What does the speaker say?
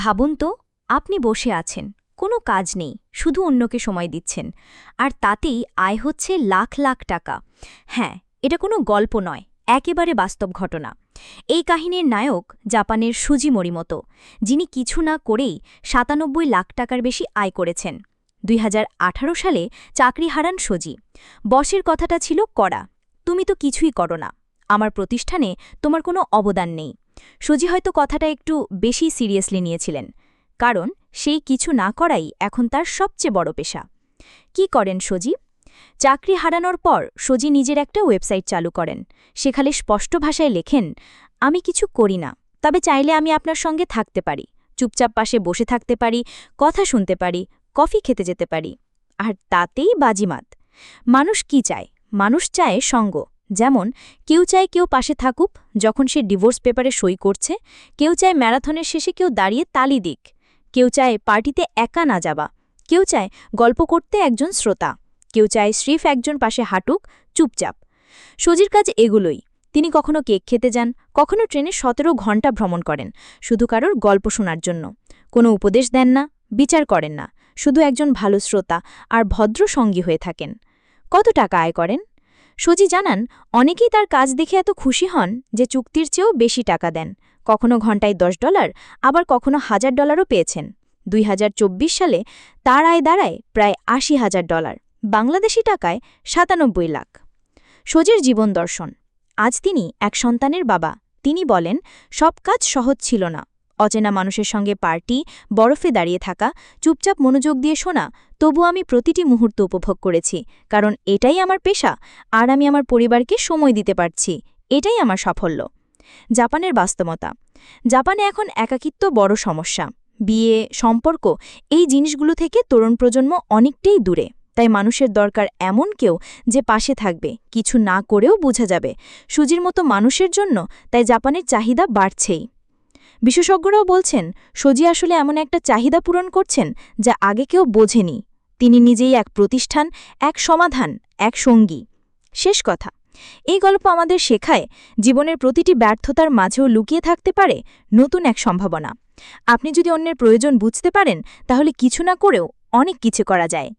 ভাবুন তো, আপনি বসে আছেন, কোনো কাজ নেই, শুধু অন্যকে সময় দিচ্ছেন। আর তাতেই আয় হচ্ছে লাখ লাখ টাকা। হ্যাঁ এটা কোনো গল্প নয়, একেবারে বাস্তব ঘটনা। এই কাহিনীর নায়ক জাপানের সুজি মরিমতো, যিনি কিছু না করেই সাতানব্বই লাখ টাকার বেশি আয় করেছেন। দুই হাজার আঠারো সালে চাকরি হারান সজি। বসের কথাটা ছিল করা তুমি তো কিছুই করো না, আমার প্রতিষ্ঠানে তোমার কোনো অবদান নেই। সুজি হয়তো কথাটা একটু বেশি সিরিয়াসলি নিয়েছিলেন, কারণ সেই কিছু না করাই এখন তার সবচেয়ে বড় পেশা। কি করেন সজি? চাকরি হারানোর পর সজি নিজের একটা ওয়েবসাইট চালু করেন। সেখানে স্পষ্ট ভাষায় লেখেন, আমি কিছু করি না, তবে চাইলে আমি আপনার সঙ্গে থাকতে পারি, চুপচাপ পাশে বসে থাকতে পারি, কথা শুনতে পারি, কফি খেতে যেতে পারি, আর তাতেই বাজিমাত। মানুষ কি চায়? মানুষ চায় সঙ্গ। যেমন, কেউ চায় কেউ পাশে থাকুক, যখন সে ডিভোর্স পেপারে সই করছে, কেউ চায় ম্যারাথনের শেষে কেউ দাঁড়িয়ে তালি দিক, কেউ চায় পার্টিতে একা না যাবা কেউ চায় গল্প করতে একজন শ্রোতা, কেউ চায় স্রিফ একজন পাশে হাঁটুক, চুপচাপ। সজির কাজ এগুলোই। তিনি কখনো কেক খেতে যান, কখনো ট্রেনে সতেরো ঘণ্টা ভ্রমণ করেন, শুধু কারোর গল্প শোনার জন্য। কোনো উপদেশ দেন না, বিচার করেন না, শুধু একজন ভালো শ্রোতা আর ভদ্র সঙ্গী হয়ে থাকেন। কত টাকা আয় করেন? সজি জানান, অনেকেই তার কাজ দেখে এত খুশি হন যে চুক্তির চেয়েও বেশি টাকা দেন। কখনো ঘন্টায় দশ ডলার, আবার কখনো হাজার ডলারও পেয়েছেন। দুই হাজার চব্বিশ সালে তার আয় দাঁড়ায় প্রায় আশি হাজার ডলার, বাংলাদেশি টাকায় সাতানব্বই লাখ। সজির জীবন দর্শন। আজ তিনি এক সন্তানের বাবা। তিনি বলেন, সব কাজ সহজ ছিল না। অচেনা মানুষের সঙ্গে পার্টি, বরফে দাঁড়িয়ে থাকা, চুপচাপ মনোযোগ দিয়ে শোনা, তবু আমি প্রতিটি মুহূর্ত উপভোগ করেছি, কারণ এটাই আমার পেশা, আর আমি আমার পরিবারকে সময় দিতে পারছি, এটাই আমার সাফল্য। জাপানের বাস্তবতা। জাপানে এখন একাকিত্ব বড় সমস্যা। বিয়ে, সম্পর্ক, এই জিনিসগুলো থেকে তরুণ প্রজন্ম অনেকটাই দূরে। তাই মানুষের দরকার এমন কেউ যে পাশে থাকবে, কিছু না করেও বোঝা যাবে। সুজির মতো মানুষের জন্য, তাই জাপানের চাহিদা বাড়ছেই। বিশেষজ্ঞরাও বলছেন, সজি আসলে এমন একটা চাহিদা পূরণ করছেন যা আগে কেউ বোঝেনি। তিনি নিজেই এক প্রতিষ্ঠান, এক সমাধান, এক সঙ্গী। শেষ কথা, এই গল্প আমাদের শেখায় জীবনের প্রতিটি ব্যর্থতার মাঝেও লুকিয়ে থাকতে পারে নতুন এক সম্ভাবনা। আপনি যদি অন্যের প্রয়োজন বুঝতে পারেন, তাহলে কিছু না করেও অনেক কিছু করা যায়।